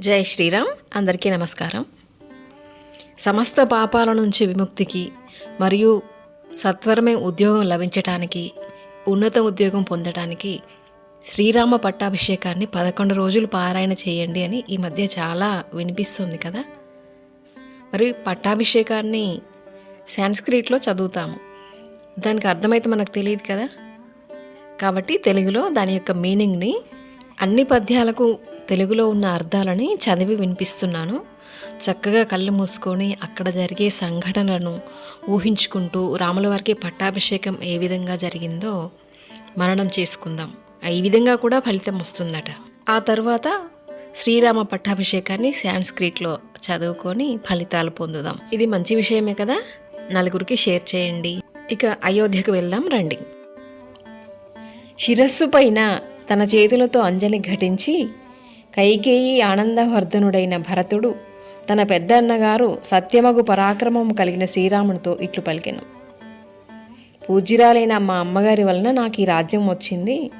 జై శ్రీరామ్ అందరికీ నమస్కారం. సమస్త పాపాల నుంచి విముక్తికి మరియు సత్వరమే ఉద్యోగం లభించటానికి ఉన్నత ఉద్యోగం పొందటానికి శ్రీరామ పట్టాభిషేకాన్ని పదకొండు రోజులు పారాయణ చేయండి అని ఈ మధ్య చాలా వినిపిస్తుంది కదా. మరి పట్టాభిషేకాన్ని సాంస్క్రిట్లో చదువుతాము. దానికి అర్థమైతే మనకు తెలియదు కదా. కాబట్టి తెలుగులో దాని యొక్క మీనింగ్ని అన్ని పద్యాలకు తెలుగులో ఉన్న అర్థాలని చదివి వినిపిస్తున్నాను. చక్కగా కళ్ళు మూసుకొని అక్కడ జరిగే సంఘటనలను ఊహించుకుంటూ రాముల వారికి పట్టాభిషేకం ఏ విధంగా జరిగిందో మననం చేసుకుందాం. ఈ విధంగా కూడా ఫలితం వస్తుందట. ఆ తర్వాత శ్రీరామ పట్టాభిషేకాన్ని సాంస్క్రిట్లో చదువుకొని ఫలితాలు పొందుదాం. ఇది మంచి విషయమే కదా? నలుగురికి షేర్ చేయండి. ఇక అయోధ్యకు వెళ్దాం రండి. శిరస్సు పైన తన చేతులతో అంజలి ఘటించి కైకేయి ఆనందవర్ధనుడైన భరతుడు తన పెద్ద అన్నగారు సత్యమగు పరాక్రమం కలిగిన శ్రీరామునితో ఇట్లు పలికెను. పూజ్యురాలైన మా అమ్మగారి వలన నాకు ఈ రాజ్యం వచ్చింది.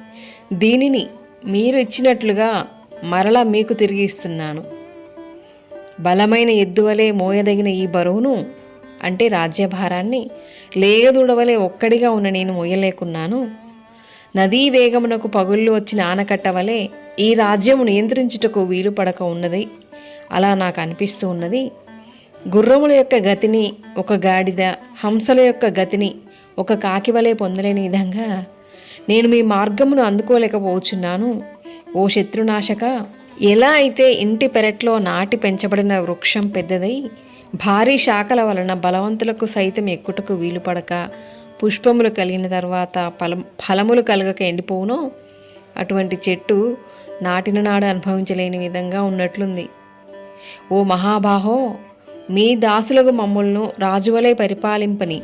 దీనిని మీరు ఇచ్చినట్లుగా మరలా మీకు తిరిగి ఇస్తున్నాను. బలమైన ఎద్దువలే మోయదగిన ఈ బరువును అంటే రాజ్యభారాన్ని లేగదుడవలే ఒక్కడిగా ఉన్న నేను మోయలేకున్నాను. నదీ వేగమునకు పగుళ్ళు వచ్చిన ఆనకట్ట వలె ఈ రాజ్యము నియంత్రించుటకు వీలు పడక ఉన్నది. అలా నాకు అనిపిస్తూ ఉన్నది. గుర్రముల యొక్క గతిని ఒక గాడిద హంసల యొక్క గతిని ఒక కాకివలే పొందలేని విధంగా నేను మీ మార్గమును అందుకోలేకపోతున్నాను ఓ శత్రునాశక ఎలా అయితే ఇంటి పెరట్లో నాటి పెంచబడిన వృక్షం పెద్దదై భారీ శాఖల వలన బలవంతులకు సైతం ఎక్కుటకు వీలు పడక పుష్పములు కలిగిన తర్వాత ఫలం ఫలములు కలగక ఎండిపోవునో అటువంటి చెట్టు నాటిన నాడు అనుభవించలేని విధంగా ఉన్నట్లుంది. ఓ మహాబాహో మీ దాసులకు మమ్ములను రాజువలే పరిపాలింపని.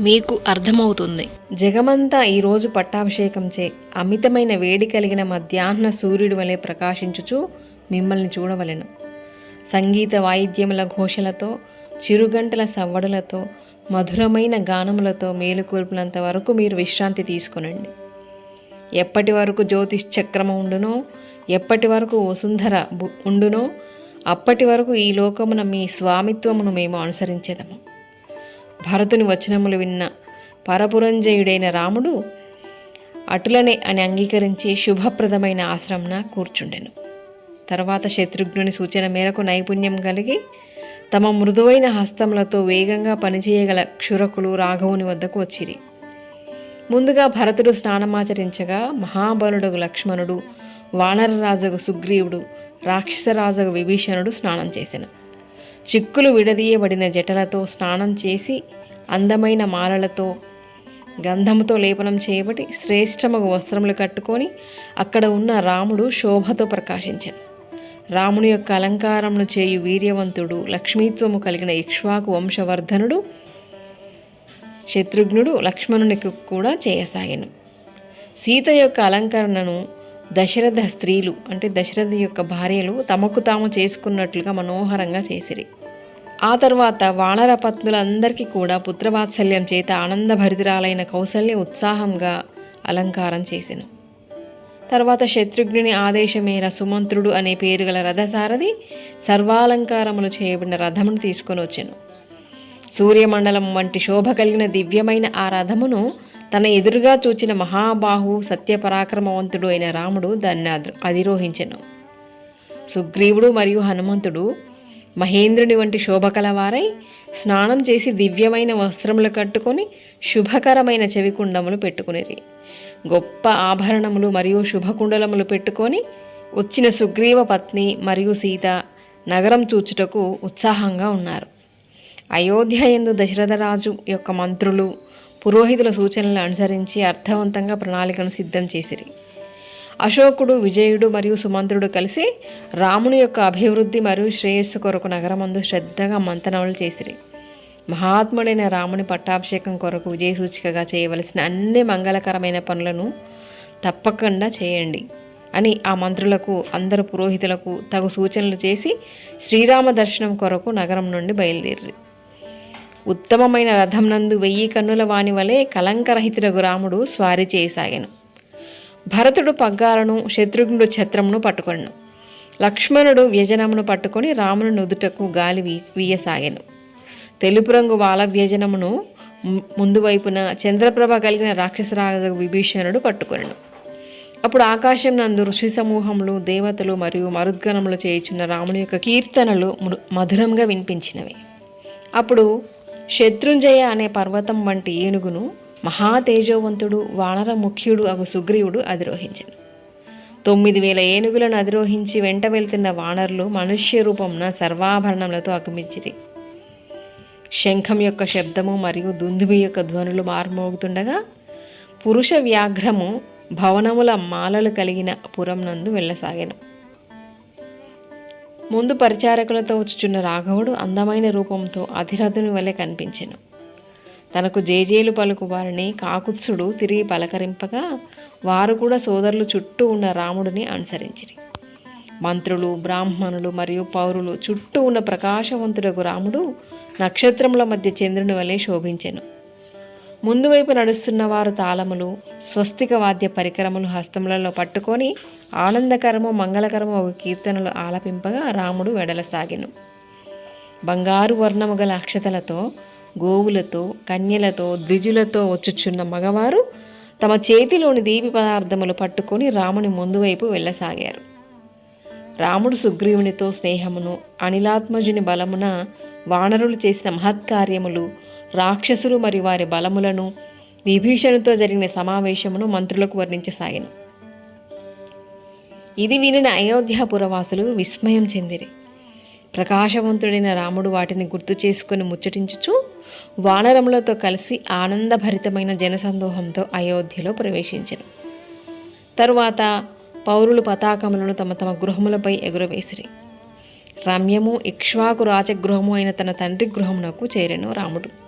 మీకు అర్థమవుతుంది. జగమంతా ఈరోజు పట్టాభిషేకం చే అమితమైన వేడి కలిగిన మధ్యాహ్న సూర్యుడి వలె ప్రకాశించుచు మిమ్మల్ని చూడవలెను. సంగీత వాయిద్యముల ఘోషలతో చిరుగంటల సవ్వడులతో మధురమైన గానములతో మేలుకూర్పులంత వరకు మీరు విశ్రాంతి తీసుకొనండి. ఎప్పటి వరకు జ్యోతిశ్చక్రము ఉండునో ఎప్పటి వరకు వసుంధర బు- ఉండునో అప్పటి వరకు ఈ లోకమున మీ స్వామిత్వమును మేము అనుసరించేదము. భరతుని వచనములు విన్న పరపురంజయుడైన రాముడు అటులనే అని అంగీకరించి శుభప్రదమైన ఆశ్రమన కూర్చుండెను. తర్వాత శత్రుఘ్నుని సూచన మేరకు నైపుణ్యం కలిగి తమ మృదువైన హస్తములతో వేగంగా పనిచేయగల క్షురకులు రాఘవుని వద్దకు వచ్చిరి. ముందుగా భరతుడు స్నానమాచరించగా మహాబలుడు లక్ష్మణుడు వానరరాజుకు సుగ్రీవుడు రాక్షసరాజుకు విభీషణుడు స్నానం చేసిన. చిక్కులు విడదీయబడిన జటలతో స్నానం చేసి అందమైన మాలలతో గంధముతో లేపనం చేయబడి శ్రేష్టమగు వస్త్రములు కట్టుకొని అక్కడ ఉన్న రాముడు శోభతో ప్రకాశించాను. రాముని యొక్క అలంకారమును చేయు వీర్యవంతుడు లక్ష్మీత్వము కలిగిన ఇక్ష్వాకు వంశవర్ధనుడు శత్రుఘ్నుడు లక్ష్మణునికి కూడా చేయసాగాను. సీత యొక్క అలంకరణను దశరథ స్త్రీలు అంటే దశరథ యొక్క భార్యలు తమకు తాము చేసుకున్నట్లుగా మనోహరంగా చేసిరి. ఆ తర్వాత వానర పత్నులందరికీ కూడా పుత్రవాత్సల్యం చేత ఆనందభరితురాలైన కౌసల్య ఉత్సాహంగా అలంకారం చేసెను. తర్వాత శత్రుఘ్నుని ఆదేశమేర సుమంత్రుడు అనే పేరు గల రథసారథి సర్వాలంకారములు చేయబడిన రథమును తీసుకొని వచ్చాను సూర్యమండలం వంటి శోభ కలిగిన దివ్యమైన ఆ రథమును తన ఎదురుగా చూచిన మహాబాహు సత్యపరాక్రమవంతుడు అయిన రాముడు దాన్ని అధి- అధిరోహించెను. సుగ్రీవుడు మరియు హనుమంతుడు మహేంద్రుని వంటి శోభకలవారై స్నానం చేసి దివ్యమైన వస్త్రములు కట్టుకొని శుభకరమైన చెవికుండములు పెట్టుకునిరి. గొప్ప ఆభరణములు మరియు శుభకుండలములు పెట్టుకొని వచ్చిన సుగ్రీవ పత్ని మరియు సీత నగరం చూచుటకు ఉత్సాహంగా ఉన్నారు. అయోధ్య ఎందు దశరథరాజు యొక్క మంత్రులు పురోహితుల సూచనలు అనుసరించి అర్థవంతంగా ప్రణాళికను సిద్ధం చేసిరి. అశోకుడు విజయుడు మరియు సుమంత్రుడు కలిసి రాముని యొక్క అభివృద్ధి మరియు శ్రేయస్సు కొరకు నగరమందు శ్రద్ధగా మంతనములు చేసిరి. మహాత్ముడైన రాముని పట్టాభిషేకం కొరకు విజయ సూచికగా చేయవలసిన అన్ని మంగళకరమైన పనులను తప్పకుండా చేయండి అని ఆ మంత్రులకు అందరు పురోహితులకు తగు సూచనలు చేసి శ్రీరామ దర్శనం కొరకు నగరం నుండి బయలుదేరి ఉత్తమమైన రథం నందు వెయ్యి కన్నుల వాని వలె కలంకరహితుడగు రాముడు స్వారీ చేయసాగాను భరతుడు పగ్గాలను శత్రుఘ్నుడు ఛత్రమును పట్టుకొను లక్ష్మణుడు వ్యజనమును పట్టుకొని రాముని నుదుటకు గాలి వీ వీయసాగాను. తెలుపు రంగు వాల వ్యజనమును ముందు వైపున చంద్రప్రభ కలిగిన రాక్షసరాజు విభీషణుడు పట్టుకొనెను. అప్పుడు ఆకాశం నందు ఋషి సమూహములు దేవతలు మరియు మరుద్గణములు చేయుచున్న రాముని యొక్క కీర్తనలు మధురంగా వినిపించినవి. అప్పుడు శత్రుంజయ అనే పర్వతం వంటి ఏనుగును మహా తేజోవంతుడు వానర ముఖ్యుడు అగు సుగ్రీవుడు అధిరోహించను. తొమ్మిది వేల ఏనుగులను అధిరోహించి వెంట వెళ్తున్న వానరులు మనుష్య రూపంన సర్వాభరణములతో అగుమించిరి. శంఖం యొక్క శబ్దము మరియు దుందుబి యొక్క ధ్వనులు మారుమోగుతుండగా పురుష వ్యాఘ్రము భవనముల మాలలు కలిగిన పురం నందు వెళ్ళసాగాను. ముందు పరిచారకులతో వచ్చుచున్న రాఘవుడు అందమైన రూపంతో అధిరథుని వలె కనిపించెను. తనకు జేజేలు పలుకు వారిని కాకుత్సుడు తిరిగి పలకరింపగా వారు కూడా సోదరులు చుట్టూ ఉన్న రాముడిని అనుసరించిరి. మంత్రులు బ్రాహ్మణులు మరియు పౌరులు చుట్టూ ఉన్న ప్రకాశవంతుడకు రాముడు నక్షత్రముల మధ్య చంద్రుని వలె శోభించెను. ముందు వైపు నడుస్తున్న వారు తాళములు స్వస్తిక వాద్య పరికరములు హస్తములలో పట్టుకొని ఆనందకరము మంగళకరము ఒక కీర్తనలు ఆలపింపగా రాముడు వెడలసాగెను. బంగారు వర్ణము గల అక్షతలతో గోవులతో కన్యలతో ద్విజులతో వచ్చుచున్న మగవారు తమ చేతిలోని దీపి పదార్థములు పట్టుకొని రాముని ముందు వైపు వెళ్ళసాగారు. రాముడు సుగ్రీవునితో స్నేహమును అనిలాత్మజుని బలమున వానరులు చేసిన మహత్కార్యములు రాక్షసులు మరియు వారి బలములను విభీషణుతో జరిగిన సమావేశమును మంత్రులకు వర్ణించసాగిన. ఇది వినిన అయోధ్యాపురవాసులు విస్మయం చెందిరి. ప్రకాశవంతుడైన రాముడు వాటిని గుర్తు చేసుకుని ముచ్చటించుచు వానరములతో కలిసి ఆనందభరితమైన జనసందోహంతో అయోధ్యలో ప్రవేశించను. తరువాత పౌరులు పతాకములను తమ తమ గృహములపై ఎగురవేసిరి. రమ్యము ఇక్ష్వాకు రాజగృహము అయిన తన తండ్రి గృహమునకు చేరెను రాముడు.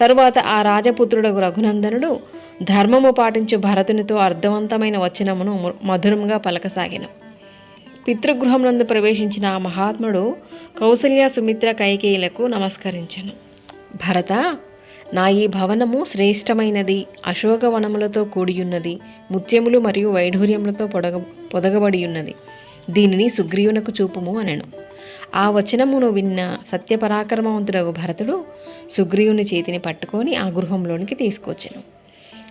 తరువాత ఆ రాజపుత్రుడు రఘునందనుడు ధర్మము పాటించు భరతునితో అర్థవంతమైన వచనమును మధురంగా పలకసాగిన. పితృగృహం నందు ప్రవేశించిన ఆ మహాత్ముడు కౌసల్య సుమిత్ర కైకేయులకు నమస్కరించను. భరత నా ఈ భవనము శ్రేష్టమైనది అశోకవనములతో కూడియున్నది ముత్యములు మరియు వైఢూర్యములతో పొడగ పొదగబడి ఉన్నది దీనిని సుగ్రీవునకు చూపుము అనెను. ఆ వచనమును విన్న సత్యపరాక్రమవంతుడగు భరతుడు సుగ్రీవుని చేతిని పట్టుకొని ఆ గృహంలోనికి తీసుకొచ్చెను.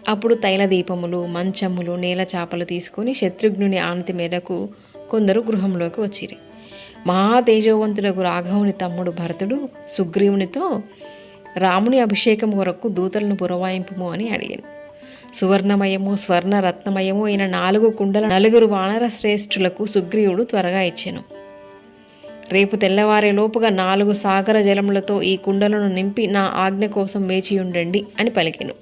అప్పుడు తైల దీపములు మంచములు నేల చాపలు తీసుకొని శత్రుఘ్నుని ఆనతి మేరకు కొందరు గృహంలోకి వచ్చిరి. మహా తేజోవంతుడగు రాఘవుని తమ్ముడు భరతుడు సుగ్రీవునితో రాముని అభిషేకం కొరకు దూతలను పురవాయింపుము అని అడిగాను. సువర్ణమయము స్వర్ణ రత్నమయము అయిన నాలుగు కుండల నలుగురు వానర శ్రేష్ఠులకు సుగ్రీవుడు త్వరగా ఇచ్చెను. రేపు తెల్లవారే లోపుగా నాలుగు సాగర జలములతో ఈ కుండలను నింపి నా ఆజ్ఞ కోసం వేచి ఉండండి అని పలికెను.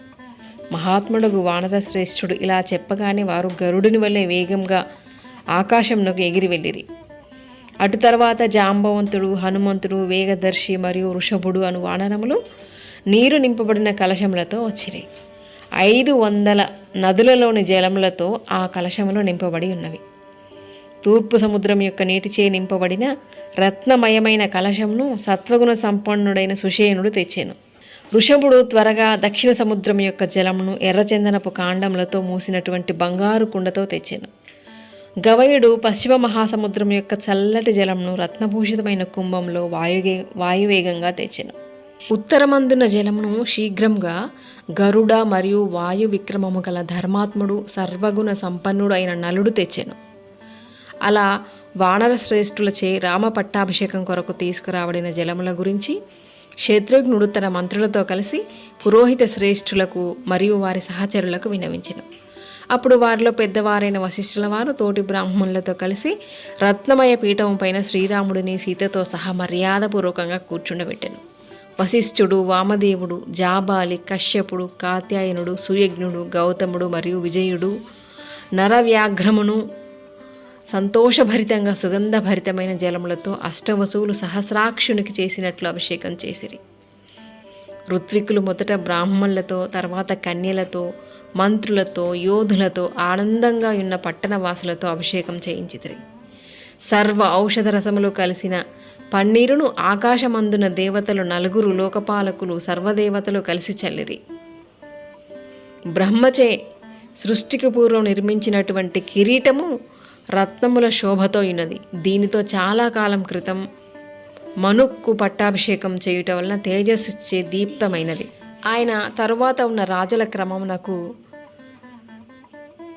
మహాత్ముడుగు వానర శ్రేష్ఠుడు ఇలా చెప్పగానే వారు గరుడుని వలె వేగంగా ఆకాశంలోకి ఎగిరి వెళ్ళిరి. అటు తర్వాత జాంబవంతుడు హనుమంతుడు వేగదర్శి మరియు వృషభుడు అను వానరములు నీరు నింపబడిన కలశములతో వచ్చిరి. ఐదు వందల నదులలోని జలములతో ఆ కలశములు నింపబడి ఉన్నవి. తూర్పు సముద్రం యొక్క నీటిచే నింపబడిన రత్నమయమైన కలశంను సత్వగుణ సంపన్నుడైన సుషేనుడు తెచ్చాను. ఋషభుడు త్వరగా దక్షిణ సముద్రం యొక్క జలమును ఎర్రచందనపు కాండములతో మూసినటువంటి బంగారు కుండతో తెచ్చాను. గవయుడు పశ్చిమ మహాసముద్రం యొక్క చల్లటి జలంను రత్నభూషితమైన కుంభంలో వాయుగే వాయువేగంగా తెచ్చాను. ఉత్తరమందున జలమును శీఘ్రంగా గరుడ మరియు వాయు విక్రమము గల ధర్మాత్ముడు సర్వగుణ సంపన్నుడు అయిన నలుడు తెచ్చాను. అలా వానర శ్రేష్ఠులచే రామ పట్టాభిషేకం కొరకు తీసుకురాబడిన జలముల గురించి శత్రుఘ్నుడు తన మంత్రులతో కలిసి పురోహిత శ్రేష్ఠులకు మరియు వారి సహచరులకు వినవించను. అప్పుడు వారిలో పెద్దవారైన వశిష్ఠుల వారు తోటి బ్రాహ్మణులతో కలిసి రత్నమయ పీఠం పైన శ్రీరాముడిని సీతతో సహా మర్యాదపూర్వకంగా కూర్చుండబెట్టాను. వశిష్ఠుడు వామదేవుడు జాబాలి కశ్యపుడు కాత్యాయనుడు సుయజ్ఞుడు గౌతముడు మరియు విజయుడు నరవ్యాఘ్రమును సంతోషభరితంగా సుగంధభరితమైన జలములతో అష్టవసువులు సహస్రాక్షునికి చేసినట్లు అభిషేకం చేసిరి. ఋత్వికులు మొదట బ్రాహ్మణులతో తర్వాత కన్యలతో మంత్రులతో యోధులతో ఆనందంగా ఉన్న పట్టణవాసులతో అభిషేకం చేయించితిరి. సర్వ ఔషధ రసములు కలిసిన పన్నీరును ఆకాశమందున దేవతలు నలుగురు లోకపాలకులు సర్వదేవతలు కలిసి చల్లిరి. బ్రహ్మచే సృష్టికి పూర్వం నిర్మించినటువంటి కిరీటము రత్నముల శోభతో ఉన్నది దీనితో చాలా కాలం క్రితం మనుక్కు పట్టాభిషేకం చేయుట వలన తేజస్సుచ్చే దీప్తమైనది. ఆయన తరువాత ఉన్న రాజుల క్రమమునకు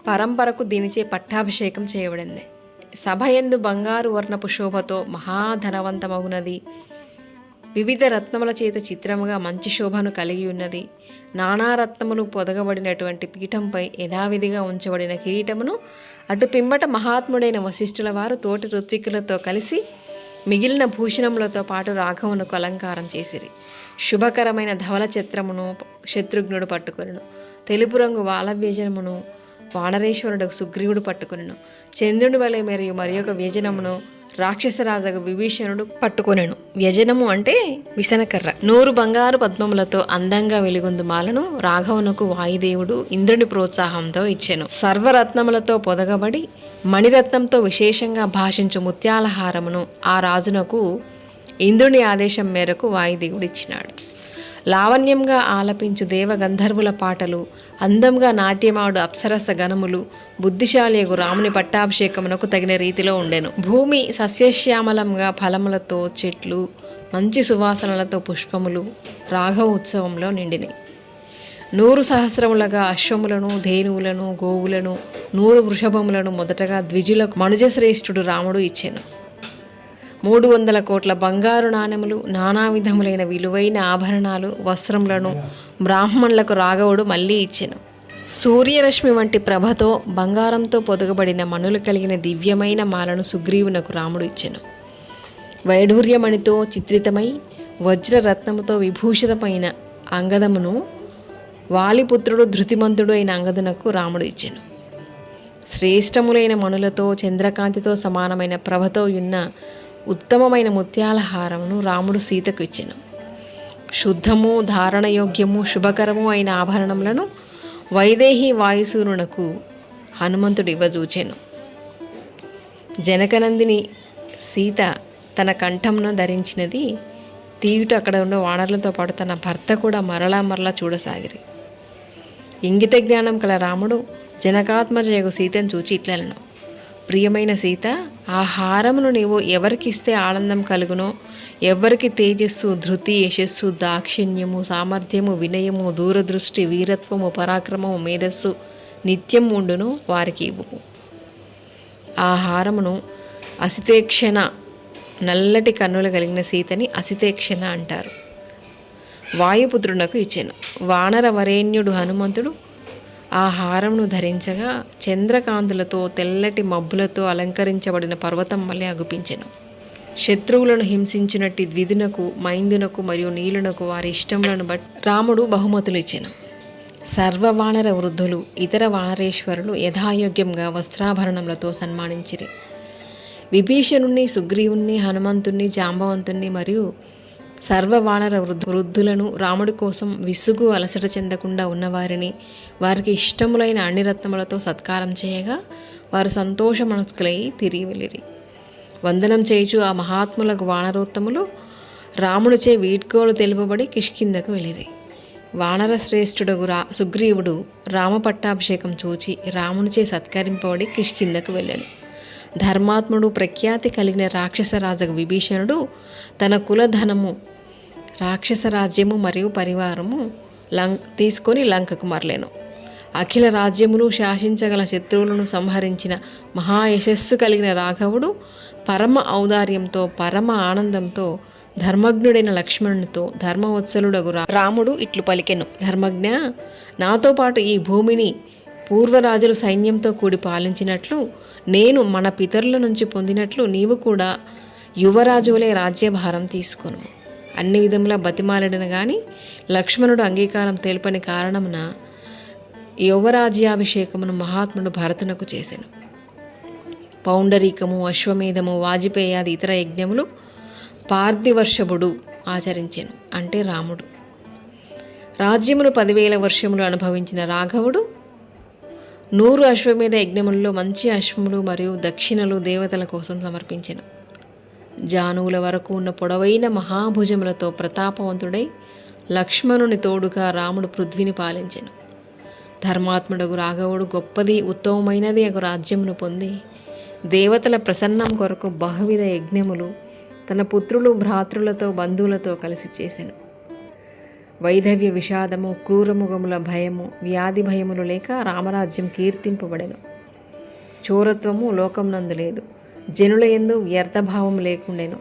పరంపరకు దీనిచే పట్టాభిషేకం చేయబడింది. సభ ఎందు బంగారు వర్ణపు శోభతో మహాధనవంతమగునది. వివిధ రత్నముల చేత చిత్రముగా మంచి శోభను కలిగి ఉన్నది. నానారత్నములు పొదగబడినటువంటి పీఠంపై యథావిధిగా ఉంచబడిన కిరీటమును అటు పిమ్మట మహాత్ముడైన వశిష్ఠుల వారు తోటి ఋత్వికులతో కలిసి మిగిలిన భూషణములతో పాటు రాఘవునకు అలంకారం చేసిరి. శుభకరమైన ధవల చిత్రమును శత్రుఘ్నుడు పట్టుకొనును. తెలుపు రంగు వాల వ్యజనమును వానరేశ్వరుడు సుగ్రీవుడు పట్టుకొనెను. చంద్రుని వలె మరియు మరి ఒక వ్యజనమును రాక్షసరాజగు విభీషణుడు పట్టుకొనెను. వ్యజనము అంటే విసనకర్ర. నూరు బంగారు పద్మములతో అందంగా వెలుగొందు మాలను రాఘవునకు వాయుదేవుడు ఇంద్రుని ప్రోత్సాహంతో ఇచ్చెను. సర్వరత్నములతో పొదగబడి మణిరత్నంతో విశేషంగా భాషించు ముత్యాలహారమును ఆ రాజునకు ఇంద్రుని ఆదేశం మేరకు వాయుదేవుడు ఇచ్చినాడు. లావణ్యంగా ఆలపించు దేవగంధర్వుల పాటలు అందంగా నాట్యమాడు అప్సరస గణములు బుద్ధిశాలియగు రాముని పట్టాభిషేకమునకు తగిన రీతిలో ఉండెను. భూమి సస్యశ్యామలంగా ఫలములతో చెట్లు మంచి సువాసనలతో పుష్పములు రాఘవ ఉత్సవంలో నిండినాయి నూరు సహస్రములుగా అశ్వములను ధేనువులను గోవులను నూరు వృషభములను మొదటగా ద్విజులకు మనుజశ్రేష్ఠుడు రాముడు ఇచ్చాను. మూడు వందల కోట్ల బంగారు నాణెములు నానా విధములైన విలువైన ఆభరణాలు వస్త్రములను బ్రాహ్మణులకు రాఘవుడు మళ్ళీ ఇచ్చెను. సూర్యరశ్మి వంటి ప్రభతో బంగారంతో పొదగబడిన మణులు కలిగిన దివ్యమైన మాలను సుగ్రీవునకు రాముడు ఇచ్చెను. వైఢూర్యమణితో చిత్రితమై వజ్రరత్నముతో విభూషితమైన అంగదమును వాలిపుత్రుడు ధృతిమంతుడు అయిన అంగదునకు రాముడు ఇచ్చెను. శ్రేష్టములైన మణులతో చంద్రకాంతితో సమానమైన ప్రభతో ఉన్న ఉత్తమమైన ముత్యాల హారమును రాముడు సీతకు ఇచ్చిన. శుద్ధము ధారణయోగ్యము శుభకరము అయిన ఆభరణములను వైదేహి వాయుసూరునకు హనుమంతుడు ఇవ్వజూచెను. జనకనందిని సీత తన కంఠంను ధరించినది తీయుట అక్కడ ఉన్న వానరులతో పాటు తన భర్త కూడా మరలా మరలా చూడసాగిరి. ఇంగిత జ్ఞానం కల రాముడు జనకాత్మజయగు సీతను చూచి ఇట్లను ప్రియమైన సీత ఆ హారమును నీవు ఎవరికి ఇస్తే ఆనందం కలుగునో ఎవరికి తేజస్సు ధృతి యశస్సు దాక్షిణ్యము సామర్థ్యము వినయము దూరదృష్టి వీరత్వము పరాక్రమము మేధస్సు నిత్యం ఉండును వారికి ఇవ్వు ఆ హారమును అసితేక్షణ నల్లటి కన్నులు కలిగిన సీతని అసితేక్షణ అంటారు. వాయుపుత్రునకు ఇచ్చాను. వానర వరేణ్యుడు హనుమంతుడు ఆ హారమును ధరించగా చంద్రకాంతులతో తెల్లటి మబ్బులతో అలంకరించబడిన పర్వతం వల్లే అగుపించెను. శత్రువులను హింసించినట్టి ద్విధునకు మైందునకు మరియు నీలునకు వారి ఇష్టములను బట్టి రాముడు బహుమతులు ఇచ్చెను సర్వవానర వృద్ధులు ఇతర వానరేశ్వరులు యథాయోగ్యంగా వస్త్రాభరణములతో సన్మానించిరి. విభీషణుణ్ణి సుగ్రీవుణ్ణి హనుమంతుణ్ణి జాంబవంతుణ్ణి మరియు సర్వవానర వృద్ధ వృద్ధులను రాముడి కోసం విసుగు అలసట చెందకుండా ఉన్నవారిని వారికి ఇష్టములైన అన్ని రత్నములతో సత్కారం చేయగా వారు సంతోష మనస్కులై తిరిగి వెళ్ళిరి వందనం చేయుచు ఆ మహాత్ములకు వానరోత్తములు రాముడిచే వీడ్కోలు తెలుపబడి కిష్కిందకు వెళ్ళిరి. వానర శ్రేష్ఠుడు రా సుగ్రీవుడు రామ పట్టాభిషేకం చూచి రామునిచే సత్కరింపబడి కిష్కిందకు వెళ్ళాడు ధర్మాత్ముడు ప్రఖ్యాతి కలిగిన రాక్షసరాజగు విభీషణుడు తన కులధనము రాక్షస రాజ్యము మరియు పరివారము లం తీసుకొని లంకకు మరలేను. అఖిల రాజ్యములు శాసించగల శత్రువులను సంహరించిన మహాయశస్సు కలిగిన రాఘవుడు పరమ ఔదార్యంతో పరమ ఆనందంతో ధర్మజ్ఞుడైన లక్ష్మణునితో ధర్మవత్సలుడగు రాముడు ఇట్లు పలికెను. ధర్మజ్ఞ నాతో పాటు ఈ భూమిని పూర్వరాజులు సైన్యంతో కూడి పాలించినట్లు నేను మన పితరుల నుంచి పొందినట్లు నీవు కూడా యువరాజువలే రాజ్యభారం తీసుకొను అన్ని విధములా బతిమాలడిన గాని లక్ష్మణుడు అంగీకారం తెలుపని కారణమున యువరాజ్యాభిషేకమును మహాత్ముడు భరతునకు చేశాను పౌండరీకము అశ్వమేధము వాజపేయాది ఇతర యజ్ఞములు పార్థివర్షభుడు ఆచరించాను అంటే రాముడు. రాజ్యమును పదివేల వర్షములు అనుభవించిన రాఘవుడు నూరు అశ్వమేధ యజ్ఞములలో మంచి అశ్వములు మరియు దక్షిణలు దేవతల కోసం సమర్పించాను. జానువుల వరకు ఉన్న పొడవైన మహాభుజములతో ప్రతాపవంతుడై లక్ష్మణుని తోడుగా రాముడు పృథ్వీని పాలించెను. ధర్మాత్ముడగు రాఘవుడు గొప్పది ఉత్తమమైనది ఒక రాజ్యమును పొంది దేవతల ప్రసన్నం కొరకు బహువిధ యజ్ఞములు తన పుత్రులు భ్రాతృలతో బంధువులతో కలిసి చేసెను. వైధవ్య విషాదము క్రూరముగముల భయము వ్యాధి భయములు లేక రామరాజ్యం కీర్తింపబడెను. చోరత్వము లోకం నందు లేదు. జనుల ఎందు వ్యర్థభావం లేకుండెను.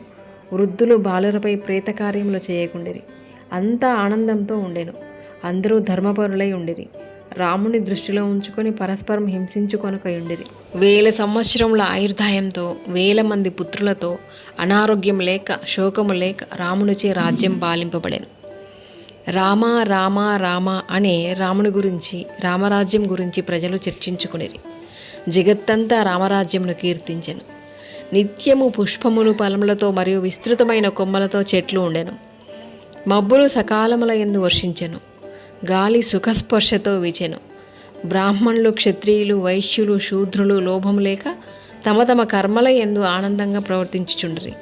వృద్ధులు బాలురపై ప్రేతకార్యములు చేయకుండిరి. అంతా ఆనందంతో ఉండెను. అందరూ ధర్మపరులై ఉండిరి. రాముని దృష్టిలో ఉంచుకొని పరస్పరం హింసించుకొనకై ఉండిరి వేల సంవత్సరముల ఆయుర్దాయంతో వేల మంది పుత్రులతో అనారోగ్యం లేక శోకము లేక రామునిచే రాజ్యం పాలింపబడేను. రామ రామ రామ అనే రాముని గురించి రామరాజ్యం గురించి ప్రజలు చర్చించుకునిరి. జగత్తంతా రామరాజ్యమును కీర్తించెను. నిత్యము పుష్పములు ఫలములతో మరియు విస్తృతమైన కొమ్మలతో చెట్లు ఉండెను. మబ్బులు సకాలముల ఎందు వర్షించెను. గాలి సుఖస్పర్శతో వీచెను. బ్రాహ్మణులు క్షత్రియులు వైశ్యులు శూద్రులు లోభం లేక తమ తమ కర్మల ఎందు ఆనందంగా ప్రవర్తించుచుండ్రి.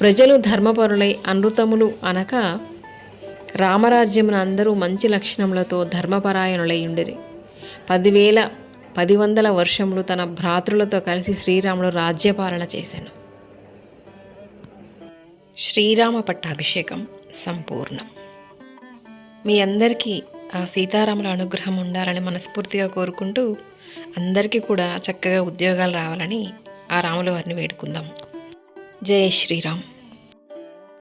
ప్రజలు ధర్మపరులై అనృతములు అనక రామరాజ్యమున అందరూ మంచి లక్షణములతో ధర్మపరాయణులై ఉండిరి. పదివేల పది వందల వర్షములు తన భ్రాతృలతో కలిసి శ్రీరాముడు రాజ్యపాలన చేశాను. శ్రీరామ పట్టాభిషేకం సంపూర్ణం. మీ అందరికీ ఆ సీతారాముల అనుగ్రహం ఉండాలని మనస్ఫూర్తిగా కోరుకుంటూ అందరికీ కూడా చక్కగా ఉద్యోగాలు రావాలని ఆ రాముల వారిని వేడుకుందాం. జై శ్రీరామ్.